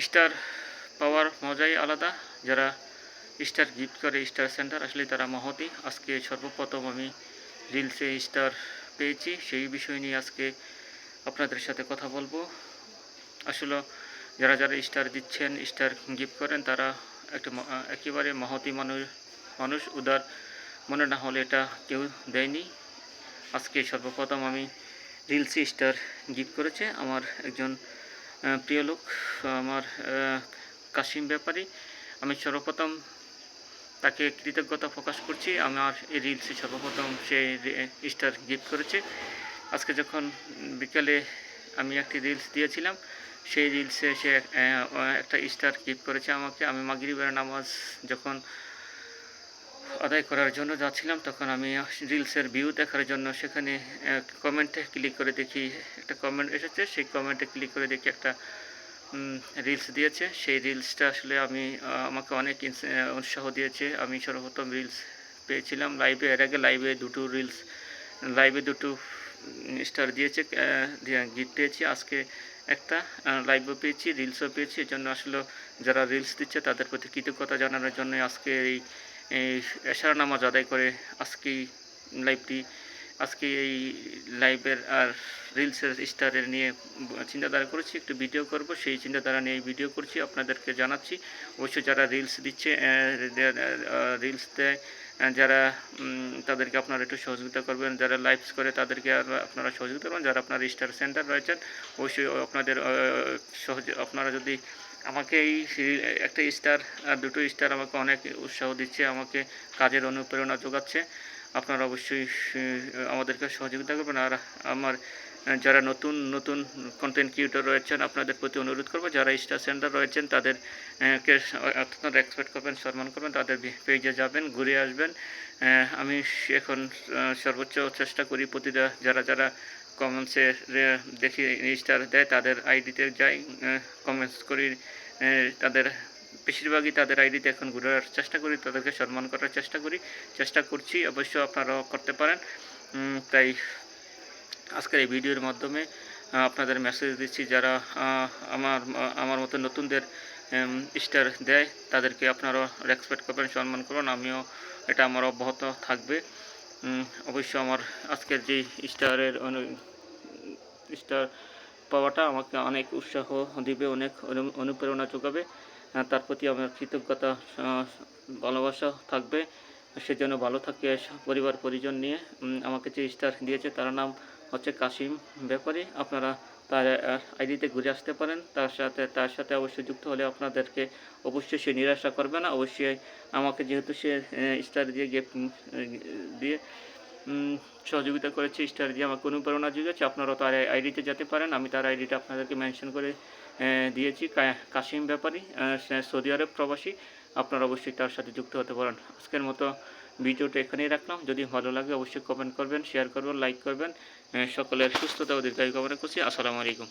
Star পাওয়ার মজাই আলাদা। যারা স্টার গিফট করে, স্টার সেন্টার আসলে তারা মহতি আজকে সর্বপ্রথম আমি রিলসে স্টার পেয়েছি। সেই বিষয় নিয়ে আজকে আপনাদের সাথে কথা বলব। আসলে যারা যারা স্টার দিচ্ছেন, স্টার গিফট করেন, তারা একটা একেবারে মহতি মানুষ মানুষ, উদার। মনে না হলে এটা কেউ দেয়নি। আজকে সর্বপ্রথম আমি রিলসে স্টার গিফট করেছে আমার একজন প্রিয় লোক, আমার কাশিম ব্যাপারী, আমি সর্বপ্রথম তাকে কৃতজ্ঞতা প্রকাশ করছি। আমার এই রিলসে সর্বপ্রথম সে স্টার গিফট করেছে। আজকে যখন বিকালে আমি একটি রিলস দিয়েছিলাম, সেই রিলসে সে একটা স্টার গিফট করেছে আমাকে। আমি মাগরিবের নামাজ যখন আদায় করার জন্য যাচ্ছিলাম, তখন আমি রিলসের ভিউ দেখার জন্য সেখানে কমেন্টে ক্লিক করে দেখি, একটা কমেন্ট এসেছে, সেই কমেন্টে ক্লিক করে দেখি একটা রিলস দিয়েছে। সেই রিলসটা আসলে আমি আমাকে অনেক উৎসাহ দিয়েছে। আমি সর্বপ্রথম রিলস পেয়েছিলাম লাইভে এর আগে লাইভে দুটো রিলস লাইভে দুটো স্টার দিয়েছে গিফট পেয়েছি আজকে একটা লাইভও পেয়েছি রিলসও পেয়েছি। এর জন্য আসলে যারা রিলস দিচ্ছে তাদের প্রতি কৃতজ্ঞতা জানানোর জন্য আজকে এই এশার নামাজ আদায় করে আজকেই লাইভটি আজকে এই লাইভের আর রিলসের স্টারের নিয়ে চিন্তাধারা করেছি, একটু ভিডিও করব। সেই চিন্তাধারা নিয়ে ভিডিও করছি, আপনাদেরকে জানাচ্ছি। অবশ্যই যারা রিলস দিচ্ছে রিলস দেয় যারা তাদেরকে আপনারা একটু সহযোগিতা করবেন। যারা লাইভস করে, তাদেরকে আপনারা সহযোগিতা করবেন। যারা আপনার স্টার সেন্টার রয়েছেন, অবশ্যই আপনাদের সহজ, আপনারা যদি আমাকে এই একটা স্টার আর দুটো স্টার আমাকে অনেক উৎসাহ দিচ্ছে, আমাকে কাজের অনুপ্রেরণা যোগাচ্ছে। আপনারা অবশ্যই আমাদেরকে সহযোগিতা করবেন। আর আমার যারা নতুন নতুন কন্টেন্ট ক্রিয়েটর রয়েছেন আপনাদের প্রতি অনুরোধ করব যারা স্টার সেন্টার রয়েছেন তাদের আহ, কে এক্সপেক্ট করবেন সম্মান করবেন তাদের পেজে যাবেন ঘুরে আসবেন। আমি এখন সর্বোচ্চ চেষ্টা করি প্রতিটা যারা যারা কমেন্টসে দেখি স্টার দেয় তাদের আইডিতে যাই কমেন্টস করি তাদের বেশিরভাগই তাদের আইডিতে এখন ঘুরার চেষ্টা করি, তাদেরকে সম্মান করার চেষ্টা করি, চেষ্টা করছি, অবশ্য আপনারাও করতে পারেন। তাই আজকের এই ভিডিওর মাধ্যমে আপনাদের মেসেজ দিচ্ছি যারা আমার আমার মতো নতুনদের স্টার দেয়, তাদেরকে আপনারা রেসপেক্ট করবেন, সম্মান করুন আমিও এটা আমার অব্যাহত থাকবে। অবশ্য আমার আজকের যে স্টারের স্টার পাওয়াটা আমাকে অনেক উৎসাহ দিবে, অনেক অনু- অনুপ্রেরণা যোগাবে। তার প্রতি আমার কৃতজ্ঞতা ভালোবাসা থাকবে। সেজন্য ভালো থাকে পরিবার, পরিজন নিয়ে। আমাকে যে স্টার দিয়েছে তার নাম হচ্ছে কাশিম ব্যাপারী আপনারা তার আইডিতে ঘুরে আসতে পারেন। তার সাথে তার সাথে অবশ্যই যুক্ত হলে আপনাদেরকে অবশ্যই সে নিরাশা করবে না। অবশ্যই আমাকে যেহেতু সে স্টার দিয়ে গিফট দিয়ে সহযোগিতা করেছে স্টার দিয়ে আমাকে অনুপ্রেরণা জুগেছে আপনারা তার আইডিতে যেতে পারেন। আমি তার আইডিটা আপনাদেরকে মেনশন করে দিয়েছি কাশিম ব্যাপারী সৌদি আরব প্রবাসী। আপনারা অবশ্যই তার সাথে যুক্ত হতে পারেন। আজকের মতো ভিডিওটা এখানেই রাখলাম। যদি ভালো লাগে অবশ্যই কমেন্ট করবেন শেয়ার করবেন লাইক করবেন। সকলের সুস্থতা ও দীর্ঘায়ু কামনা করছি। আসসালামু আলাইকুম।